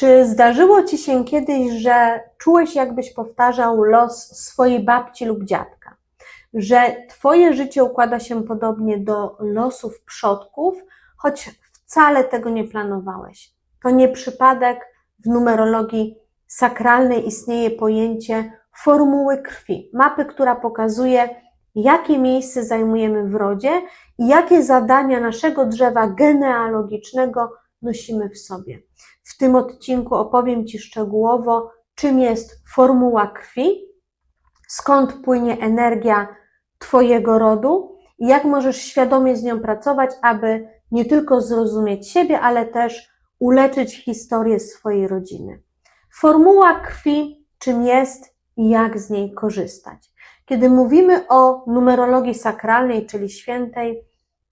Czy zdarzyło ci się kiedyś, że czułeś, jakbyś powtarzał los swojej babci lub dziadka? Że twoje życie układa się podobnie do losów przodków, choć wcale tego nie planowałeś. To nie przypadek w numerologii sakralnej istnieje pojęcie formuły krwi, mapy, która pokazuje, jakie miejsce zajmujemy w rodzie i jakie zadania naszego drzewa genealogicznego nosimy w sobie. W tym odcinku opowiem Ci szczegółowo, czym jest formuła krwi, skąd płynie energia Twojego rodu i jak możesz świadomie z nią pracować, aby nie tylko zrozumieć siebie, ale też uleczyć historię swojej rodziny. Formuła krwi, czym jest i jak z niej korzystać. Kiedy mówimy o numerologii sakralnej, czyli świętej,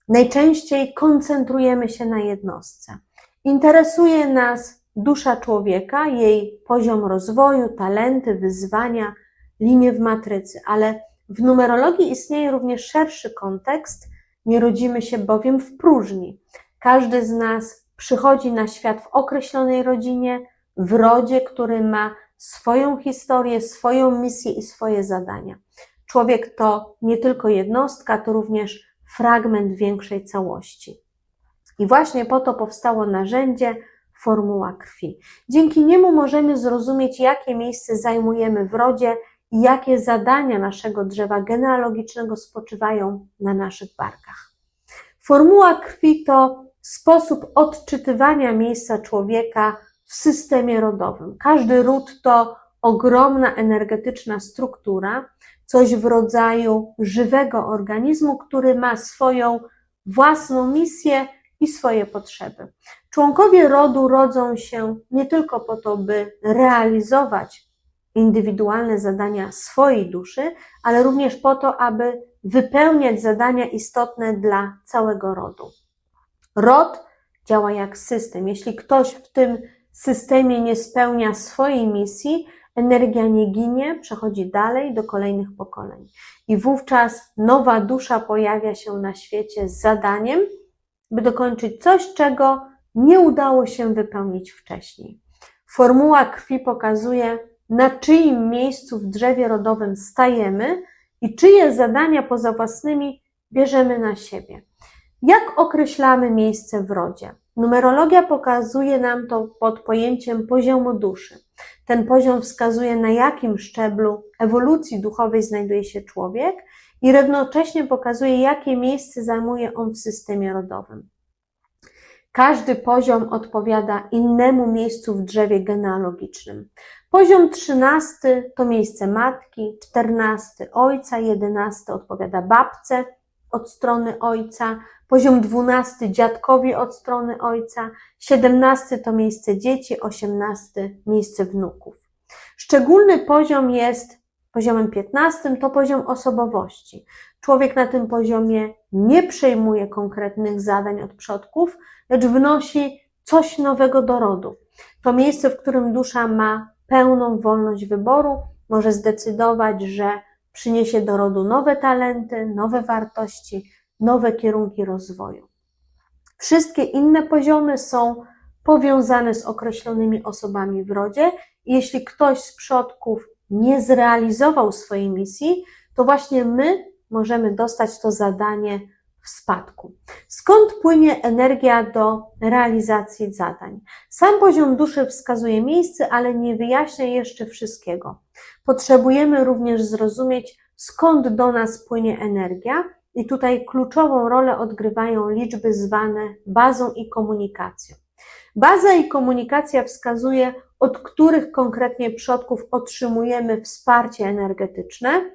najczęściej koncentrujemy się na jednostce. Interesuje nas dusza człowieka, jej poziom rozwoju, talenty, wyzwania, linie w matrycy, ale w numerologii istnieje również szerszy kontekst. Nie rodzimy się bowiem w próżni. Każdy z nas przychodzi na świat w określonej rodzinie, w rodzie, który ma swoją historię, swoją misję i swoje zadania. Człowiek to nie tylko jednostka, to również fragment większej całości. I właśnie po to powstało narzędzie formuła krwi. Dzięki niemu możemy zrozumieć, jakie miejsce zajmujemy w rodzie i jakie zadania naszego drzewa genealogicznego spoczywają na naszych barkach. Formuła krwi to sposób odczytywania miejsca człowieka w systemie rodowym. Każdy ród to ogromna energetyczna struktura, coś w rodzaju żywego organizmu, który ma swoją własną misję i swoje potrzeby. Członkowie rodu rodzą się nie tylko po to, by realizować indywidualne zadania swojej duszy, ale również po to, aby wypełniać zadania istotne dla całego rodu. Rod działa jak system. Jeśli ktoś w tym systemie nie spełnia swojej misji, energia nie ginie, przechodzi dalej do kolejnych pokoleń. I wówczas nowa dusza pojawia się na świecie z zadaniem, by dokończyć coś, czego nie udało się wypełnić wcześniej. Formuła krwi pokazuje, na czyim miejscu w drzewie rodowym stajemy i czyje zadania poza własnymi bierzemy na siebie. Jak określamy miejsce w rodzie? Numerologia pokazuje nam to pod pojęciem poziomu duszy. Ten poziom wskazuje, na jakim szczeblu ewolucji duchowej znajduje się człowiek i równocześnie pokazuje, jakie miejsce zajmuje on w systemie rodowym. Każdy poziom odpowiada innemu miejscu w drzewie genealogicznym. Poziom trzynasty to miejsce matki, czternasty ojca, jedenasty odpowiada babce od strony ojca, poziom dwunasty dziadkowi od strony ojca, siedemnasty to miejsce dzieci, osiemnasty miejsce wnuków. Szczególny poziom jest poziomem piętnastym, to poziom osobowości. Człowiek na tym poziomie nie przejmuje konkretnych zadań od przodków, lecz wnosi coś nowego do rodu. To miejsce, w którym dusza ma pełną wolność wyboru, może zdecydować, że przyniesie do rodu nowe talenty, nowe wartości, nowe kierunki rozwoju. Wszystkie inne poziomy są powiązane z określonymi osobami w rodzie. Jeśli ktoś z przodków nie zrealizował swojej misji, to właśnie my możemy dostać to zadanie w spadku. Skąd płynie energia do realizacji zadań? Sam poziom duszy wskazuje miejsce, ale nie wyjaśnia jeszcze wszystkiego. Potrzebujemy również zrozumieć, skąd do nas płynie energia, i tutaj kluczową rolę odgrywają liczby zwane bazą i komunikacją. Baza i komunikacja wskazuje, od których konkretnie przodków otrzymujemy wsparcie energetyczne.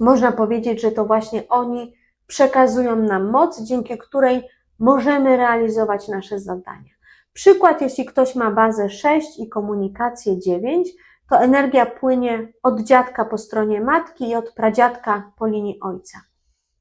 Można powiedzieć, że to właśnie oni przekazują nam moc, dzięki której możemy realizować nasze zadania. Przykład, jeśli ktoś ma bazę 6 i komunikację 9, to energia płynie od dziadka po stronie matki i od pradziadka po linii ojca.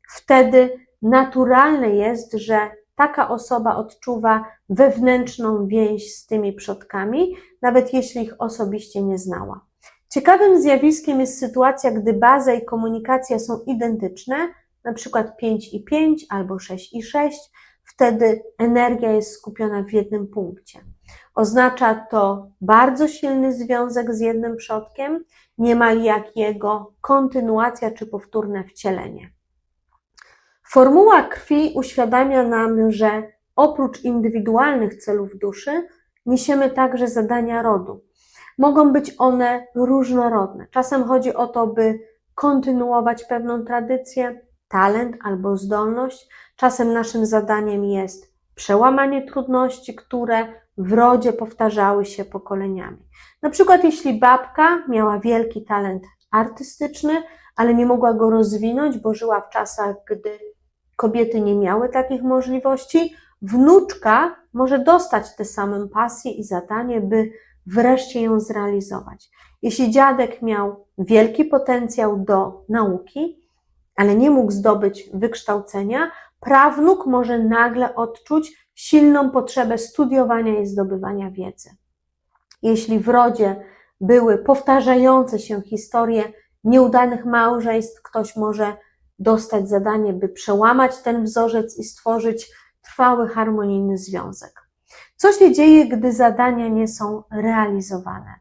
Wtedy naturalne jest, że taka osoba odczuwa wewnętrzną więź z tymi przodkami, nawet jeśli ich osobiście nie znała. Ciekawym zjawiskiem jest sytuacja, gdy baza i komunikacja są identyczne, na przykład 5 i 5 albo 6 i 6, wtedy energia jest skupiona w jednym punkcie. Oznacza to bardzo silny związek z jednym przodkiem, niemal jak jego kontynuacja czy powtórne wcielenie. Formuła krwi uświadamia nam, że oprócz indywidualnych celów duszy, niesiemy także zadania rodu. Mogą być one różnorodne. Czasem chodzi o to, by kontynuować pewną tradycję, talent albo zdolność. Czasem naszym zadaniem jest przełamanie trudności, które w rodzie powtarzały się pokoleniami. Na przykład, jeśli babka miała wielki talent artystyczny, ale nie mogła go rozwinąć, bo żyła w czasach, gdy kobiety nie miały takich możliwości, wnuczka może dostać tę samą pasję i zadanie, by wreszcie ją zrealizować. Jeśli dziadek miał wielki potencjał do nauki, ale nie mógł zdobyć wykształcenia, prawnuk może nagle odczuć silną potrzebę studiowania i zdobywania wiedzy. Jeśli w rodzie były powtarzające się historie nieudanych małżeństw, ktoś może dostać zadanie, by przełamać ten wzorzec i stworzyć trwały, harmonijny związek. Co się dzieje, gdy zadania nie są realizowane?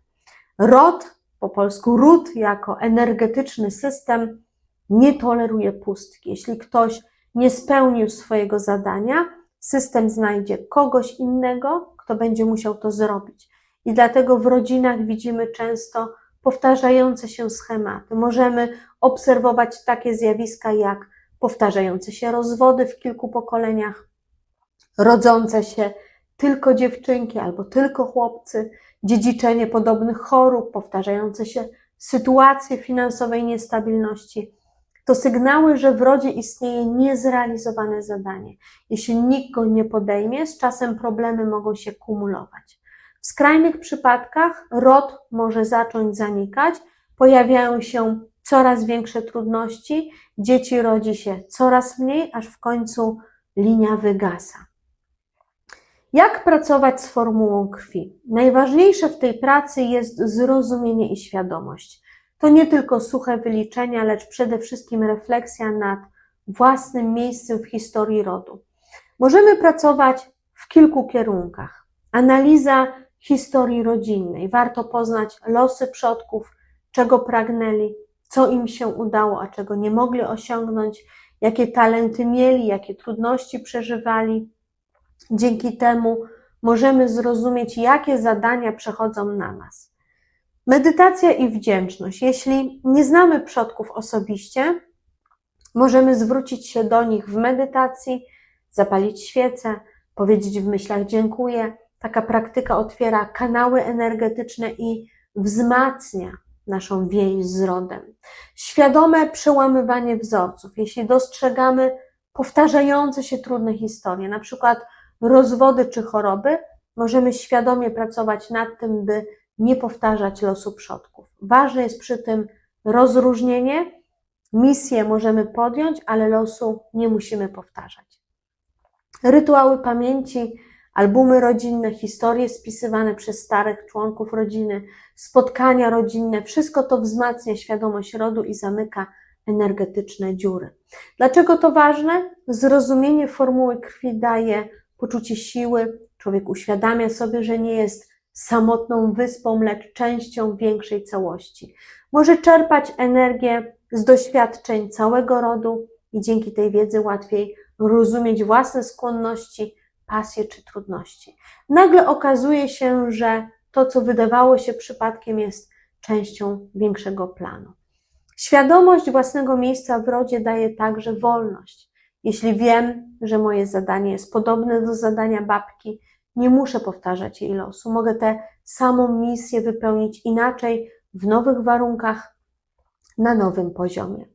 Rod, po polsku ród, jako energetyczny system, nie toleruje pustki. Jeśli ktoś nie spełnił swojego zadania, system znajdzie kogoś innego, kto będzie musiał to zrobić. I dlatego w rodzinach widzimy często powtarzające się schematy. Możemy obserwować takie zjawiska jak powtarzające się rozwody w kilku pokoleniach, rodzące się tylko dziewczynki albo tylko chłopcy, dziedziczenie podobnych chorób, powtarzające się sytuacje finansowej niestabilności. To sygnały, że w rodzie istnieje niezrealizowane zadanie. Jeśli nikt go nie podejmie, z czasem problemy mogą się kumulować. W skrajnych przypadkach rod może zacząć zanikać, pojawiają się coraz większe trudności, dzieci rodzi się coraz mniej, aż w końcu linia wygasa. Jak pracować z formułą krwi? Najważniejsze w tej pracy jest zrozumienie i świadomość. To nie tylko suche wyliczenia, lecz przede wszystkim refleksja nad własnym miejscem w historii rodu. Możemy pracować w kilku kierunkach. Analiza historii rodzinnej. Warto poznać losy przodków, czego pragnęli, co im się udało, a czego nie mogli osiągnąć, jakie talenty mieli, jakie trudności przeżywali Dzięki temu możemy zrozumieć, jakie zadania przechodzą na nas. Medytacja i wdzięczność. Jeśli nie znamy przodków osobiście, możemy zwrócić się do nich w medytacji, zapalić świecę, powiedzieć w myślach dziękuję. Taka praktyka otwiera kanały energetyczne i wzmacnia naszą więź z rodem. Świadome przełamywanie wzorców. Jeśli dostrzegamy powtarzające się trudne historie, na przykład rozwody czy choroby, możemy świadomie pracować nad tym, by nie powtarzać losu przodków. Ważne jest przy tym rozróżnienie. Misję możemy podjąć, ale losu nie musimy powtarzać. Rytuały pamięci, albumy rodzinne, historie spisywane przez starych członków rodziny, spotkania rodzinne, wszystko to wzmacnia świadomość rodu i zamyka energetyczne dziury. Dlaczego to ważne? Zrozumienie formuły krwi daje poczucie siły. Człowiek uświadamia sobie, że nie jest samotną wyspą, lecz częścią większej całości. Może czerpać energię z doświadczeń całego rodu i dzięki tej wiedzy łatwiej rozumieć własne skłonności, pasje czy trudności. Nagle okazuje się, że to, co wydawało się przypadkiem, jest częścią większego planu. Świadomość własnego miejsca w rodzie daje także wolność. Jeśli wiem, że moje zadanie jest podobne do zadania babki, nie muszę powtarzać jej losu. Mogę tę samą misję wypełnić inaczej, w nowych warunkach, na nowym poziomie.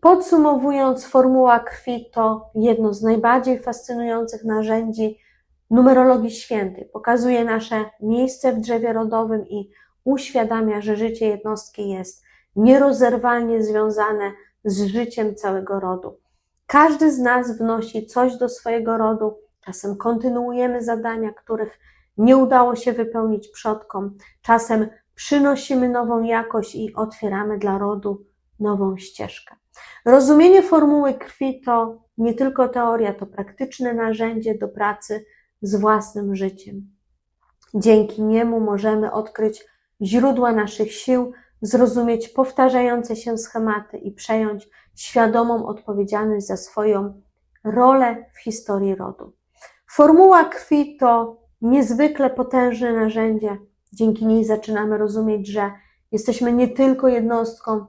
Podsumowując, formuła krwi to jedno z najbardziej fascynujących narzędzi numerologii świętej. Pokazuje nasze miejsce w drzewie rodowym i uświadamia, że życie jednostki jest nierozerwalnie związane z życiem całego rodu. Każdy z nas wnosi coś do swojego rodu, czasem kontynuujemy zadania, których nie udało się wypełnić przodkom, czasem przynosimy nową jakość i otwieramy dla rodu nową ścieżkę. Rozumienie formuły krwi to nie tylko teoria, to praktyczne narzędzie do pracy z własnym życiem. Dzięki niemu możemy odkryć źródła naszych sił, zrozumieć powtarzające się schematy i przejąć świadomą odpowiedzialność za swoją rolę w historii rodu. Formuła krwi to niezwykle potężne narzędzie. Dzięki niej zaczynamy rozumieć, że jesteśmy nie tylko jednostką,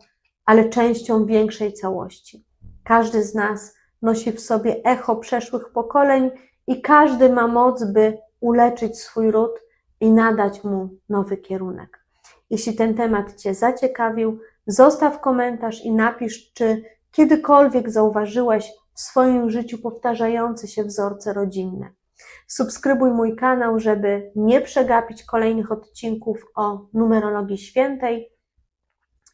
ale częścią większej całości. Każdy z nas nosi w sobie echo przeszłych pokoleń i każdy ma moc, by uleczyć swój ród i nadać mu nowy kierunek. Jeśli ten temat Cię zaciekawił, zostaw komentarz i napisz, czy kiedykolwiek zauważyłeś w swoim życiu powtarzające się wzorce rodzinne. Subskrybuj mój kanał, żeby nie przegapić kolejnych odcinków o numerologii świętej.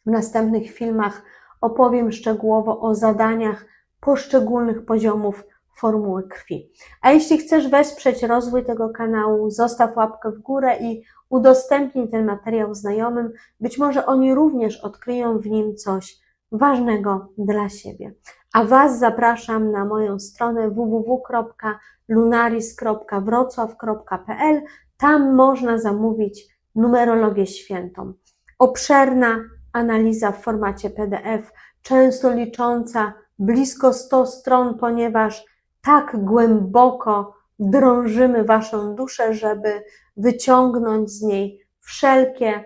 W następnych filmach opowiem szczegółowo o zadaniach poszczególnych poziomów formuły krwi. A jeśli chcesz wesprzeć rozwój tego kanału, zostaw łapkę w górę i udostępnij ten materiał znajomym. Być może oni również odkryją w nim coś ważnego dla siebie. A Was zapraszam na moją stronę www.lunaris.wrocław.pl. Tam można zamówić numerologię świętą. Obszerna analiza w formacie PDF, często licząca blisko 100 stron, ponieważ tak głęboko drążymy Waszą duszę, żeby wyciągnąć z niej wszelkie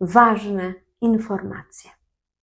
ważne informacje.